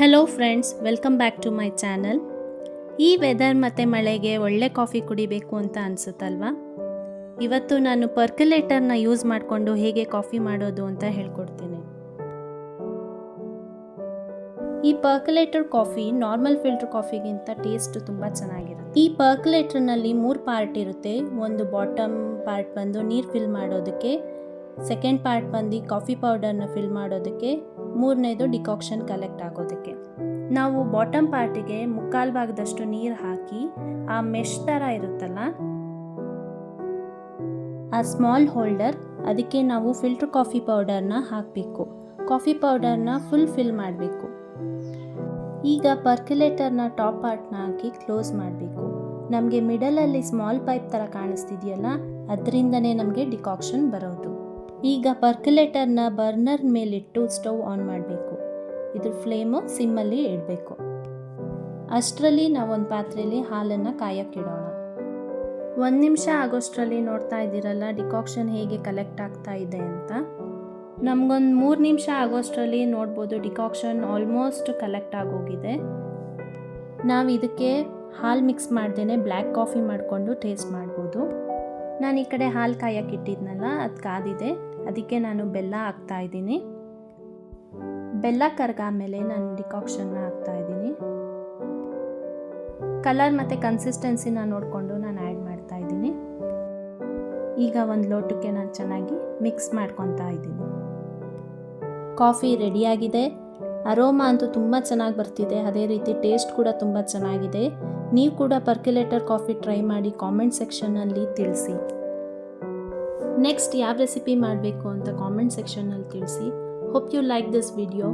Hello friends welcome back to my channel ಈ weather ಮತ್ತು ಮಳೆಗೆ ಒಳ್ಳೆ ಕಾಫಿ ಕುಡಿಬೇಕು ಅಂತ ಅನಿಸುತ್ತಲ್ವಾ? ಇವತ್ತು ನಾನು ಪರ್ಕ್ಯುಲೇಟರ್ನ ಯೂಸ್ ಮಾಡಿಕೊಂಡು ಹೇಗೆ ಕಾಫಿ ಮಾಡೋದು ಅಂತ ಹೇಳ್ಕೊಡ್ತೀನಿ. ಈ ಪರ್ಕ್ಯುಲೇಟರ್ ಕಾಫಿ ನಾರ್ಮಲ್ ಫಿಲ್ಟರ್ ಕಾಫಿಗಿಂತ ಟೇಸ್ಟ್ ತುಂಬ ಚೆನ್ನಾಗಿರುತ್ತೆ. ಈ ಪರ್ಕ್ಯುಲೇಟರ್ನಲ್ಲಿ ಮೂರು ಪಾರ್ಟ್ ಇರುತ್ತೆ. ಒಂದು ಬಾಟಮ್ ಪಾರ್ಟ್ ಬಂದು ನೀರು ಫಿಲ್ ಮಾಡೋದಕ್ಕೆ ಸೆಕೆಂಡ್ ಪಾರ್ಟ್ ಬಂದು ಕಾಫಿ ಪೌಡರ್ನ ಫಿಲ್ ಮಾಡೋದಕ್ಕೆ ಮೂರನೇದು ಡಿಕಾಕ್ಷನ್ ಕಲೆಕ್ಟ್ ಆಗೋದಕ್ಕೆ. ನಾವು ಬಾಟಮ್ ಪಾರ್ಟಿಗೆ ಮುಕ್ಕಾಲು ಭಾಗದಷ್ಟು ನೀರು ಹಾಕಿ ಆ ಮೆಶ್ ಥರ ಇರುತ್ತಲ್ಲ, ಆ ಸ್ಮಾಲ್ ಹೋಲ್ಡರ್ ಅದಕ್ಕೆ ನಾವು ಫಿಲ್ಟರ್ ಕಾಫಿ ಪೌಡರ್ನ ಹಾಕಬೇಕು. ಕಾಫಿ ಪೌಡರ್ನ ಫುಲ್ ಫಿಲ್ ಮಾಡಬೇಕು. ಈಗ ಪರ್ಕ್ಯುಲೇಟರ್ನ ಟಾಪ್ ಪಾರ್ಟ್ನ ಹಾಕಿ ಕ್ಲೋಸ್ ಮಾಡಬೇಕು. ನಮಗೆ ಮಿಡಲಲ್ಲಿ ಸ್ಮಾಲ್ ಪೈಪ್ ಥರ ಕಾಣಿಸ್ತಿದೆಯಲ್ಲ, ಅದರಿಂದನೇ ನಮಗೆ ಡಿಕಾಕ್ಷನ್ ಬರೋದು. ಈಗ ಪರ್ಕ್ಯುಲೇಟರ್ನ ಬರ್ನರ್ ಮೇಲಿಟ್ಟು ಸ್ಟವ್ ಆನ್ ಮಾಡಬೇಕು. ಇದ್ರ ಫ್ಲೇಮು ಸಿಮ್ಮಲ್ಲಿ ಇಡಬೇಕು. ಅಷ್ಟರಲ್ಲಿ ನಾವೊಂದು ಪಾತ್ರೆಯಲ್ಲಿ ಹಾಲನ್ನು ಕಾಯಕ್ಕಿಡೋಣ ಒಂದು ನಿಮಿಷ ಆಗೋಷ್ಟರಲ್ಲಿ ನೋಡ್ತಾ ಇದ್ದೀರಲ್ಲ ಡಿಕಾಕ್ಷನ್ ಹೇಗೆ ಕಲೆಕ್ಟ್ ಆಗ್ತಾ ಇದೆ ಅಂತ. ನಮಗೊಂದು ಮೂರು ನಿಮಿಷ ಆಗೋಷ್ಟರಲ್ಲಿ ನೋಡ್ಬೋದು ಡಿಕಾಕ್ಷನ್ ಆಲ್ಮೋಸ್ಟ್ ಕಲೆಕ್ಟ್ ಆಗೋಗಿದೆ. ನಾವು ಇದಕ್ಕೆ ಹಾಲು ಮಿಕ್ಸ್ ಮಾಡ್ದೇ ಬ್ಲ್ಯಾಕ್ ಕಾಫಿ ಮಾಡಿಕೊಂಡು ಟೇಸ್ಟ್ ಮಾಡ್ಬೋದು. ನಾನು ಈ ಕಡೆ ಹಾಲು ಕಾಯಕ್ಕೆ ಇಟ್ಟಿದ್ನಲ್ಲ, ಅದು ಕಾದಿದೆ. ಅದಕ್ಕೆ ನಾನು ಬೆಲ್ಲ ಹಾಕ್ತಾ ಇದ್ದೀನಿ. ಬೆಲ್ಲ ಕರ್ಗಾದ್ಮೇಲೆ ನಾನು ಡಿಕಾಕ್ಷನ್ನ ಹಾಕ್ತಾ ಇದ್ದೀನಿ. ಕಲರ್ ಮತ್ತು ಕನ್ಸಿಸ್ಟೆನ್ಸಿನ ನೋಡಿಕೊಂಡು ನಾನು ಆ್ಯಡ್ ಮಾಡ್ತಾ ಇದ್ದೀನಿ. ಈಗ ಒಂದು ಲೋಟಕ್ಕೆ ನಾನು ಚೆನ್ನಾಗಿ ಮಿಕ್ಸ್ ಮಾಡ್ಕೊತಾ ಇದ್ದೀನಿ. ಕಾಫಿ ರೆಡಿಯಾಗಿದೆ ಅರೋಮಾ ಅಂತೂ ತುಂಬ ಚೆನ್ನಾಗಿ ಬರ್ತಿದೆ. ಅದೇ ರೀತಿ ಟೇಸ್ಟ್ ಕೂಡ ತುಂಬ ಚೆನ್ನಾಗಿದೆ. ನೀವು ಕೂಡ ಪರ್ಕ್ಯುಲೇಟರ್ ಕಾಫಿ ಟ್ರೈ ಮಾಡಿ ಕಾಮೆಂಟ್ ಸೆಕ್ಷನಲ್ಲಿ ತಿಳಿಸಿ. ನೆಕ್ಸ್ಟ್ ಯಾವ ರೆಸಿಪಿ ಮಾಡಬೇಕು ಅಂತ ಕಾಮೆಂಟ್ ಸೆಕ್ಷನಲ್ಲಿ ತಿಳಿಸಿ. Hope you like this video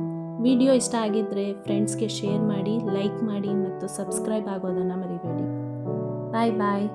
video ಇಷ್ಟ ಆಗಿದ್ದರೆ ಫ್ರೆಂಡ್ಸ್ಗೆ ಶೇರ್ ಮಾಡಿ ಲೈಕ್ ಮಾಡಿ ಮತ್ತು ಸಬ್ಸ್ಕ್ರೈಬ್ ಆಗೋದನ್ನು ಮರಿಬೇಡಿ. ಬಾಯ್ ಬಾಯ್